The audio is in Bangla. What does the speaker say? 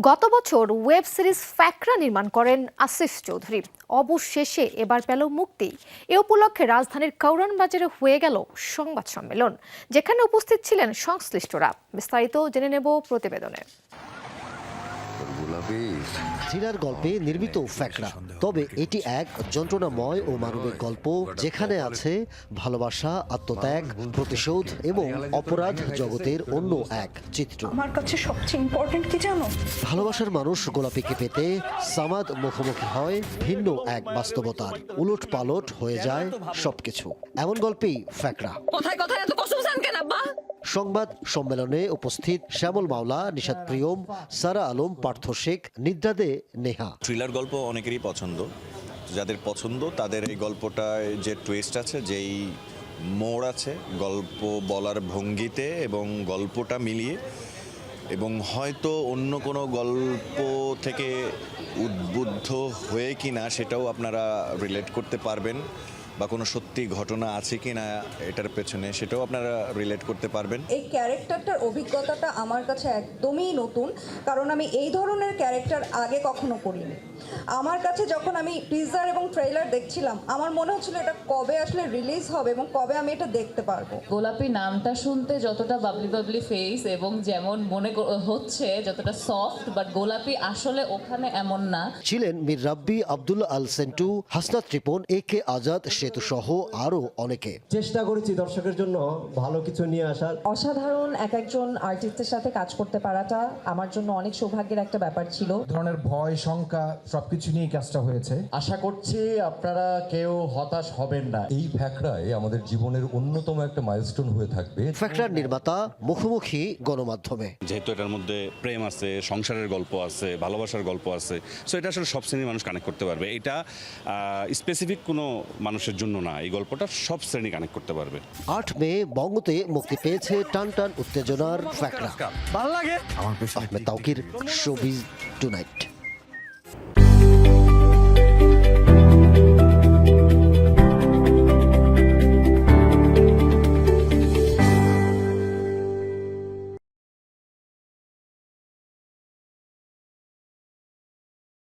গত বছর ওয়েব সিরিজ ফ্যাকরা নির্মাণ করেন আসিফ চৌধুরী। অবশেষে এবার পেল মুক্তি। এ উপলক্ষে রাজধানীর কাউরান বাজারে হয়ে গেল সংবাদ সম্মেলন, যেখানে উপস্থিত ছিলেন সংশ্লিষ্টরা। বিস্তারিত জেনে নেব প্রতিবেদনে। থ্রিলার গল্পে নির্মিত ফ্যাকরা। তবে এটি এক যন্ত্রণাময় ও মানবিক গল্প যেখানে আছে ভালোবাসা আত্মত্যাগ প্রতিশোধ এবং অপরাধ জগতের অন্য এক চিত্র। আমার কাছে সবচেয়ে ইম্পর্টেন্ট কি জানো? ভালোবাসার মানুষ গোলাপিকে পেতে সামাদ মুখোমুখি হয় ভিন্ন এক বাস্তবতার উলট পালট হয়ে যায় সবকিছু। এমন গল্পেই ফ্যাকরা। কথায় কথায় এত কসুসান কেন আব্বা? সংবাদ সম্মেলনে উপস্থিত শ্যামল মাওলা নিশাদ প্রিয়ম, সারা আলম, পার্থ শেখ নিদ্রা দে নেহা। থ্রিলার গল্প অনেকেরই পছন্দ। যাদের পছন্দ, তাদের এই গল্পটায় যে টুইস্ট আছে, যেই মোড় আছে, গল্প বলার ভঙ্গিতে এবং গল্পটা মিলিয়ে, এবং হয়তো অন্য কোনো গল্প থেকে উদ্বুদ্ধ হয়ে কি না সেটাও আপনারা রিলেট করতে পারবেন। বা কোনো সত্যি ঘটনা আছে কি না এটার পেছনে সেটাও আপনারা রিলেট করতে পারবেন। এই ক্যারেক্টারটার অভিজ্ঞতাটা আমার কাছে একদমই নতুন কারণ আমি এই ধরনের ক্যারেক্টার আগে কখনো করিনি। আমার কাছে যখন আমি টিজার এবং ট্রেলার দেখছিলাম আমার মনে হচ্ছিল এটা কবে আসলে রিলিজ হবে এবং কবে আমি এটা দেখতে পারব। গোলাপি নামটা শুনতে যতটা বাবলি বাবলি ফেস এবং যেমন মনে হচ্ছে যতটা সফট বাট গোলাপি আসলে ওখানে এমন না। ছিলেন মীর রাব্বি আব্দুল্লাহ আল সেন্টু হাসনাত ত্রিপন এ কে আজাদ সেতু সহ আরও অনেকে। চেষ্টা করেছি দর্শকের জন্য ভালো কিছু নিয়ে আসার। অসাধারণ এক একজন আর্টিস্টের সাথে কাজ করতে পারাটা আমার জন্য অনেক সৌভাগ্যের একটা ব্যাপার ছিল। ধরনের ভয় শঙ্কা সবকিছু নিয়ে কাজটা হয়েছে। আশা করছি আপনারা কেউ হতাশ হবেন না। এই ফ্যাকড়ায় আমাদের জীবনের অন্যতম একটা মাইলস্টোন হয়ে থাকবে। ফ্যাক্টরার নির্মাতা মুখোমুখি গণমাধ্যমে। যেহেতু এটার মধ্যে প্রেম আছে সংসারের গল্প আছে ভালোবাসার গল্প আছে সো এটা আসলে সব শ্রেণির মানুষ কানেক্ট করতে পারবে। এটা স্পেসিফিক কোনো মানুষের জন্য না এই গল্পটা সব শ্রেণি কানেক্ট করতে পারবে। আট মে বঙ্গতে মুক্তি পেয়েছে টান টান উত্তেজনার ফ্যাকরা। ভালো লাগে? Ahmed Taukir showbiz tonight.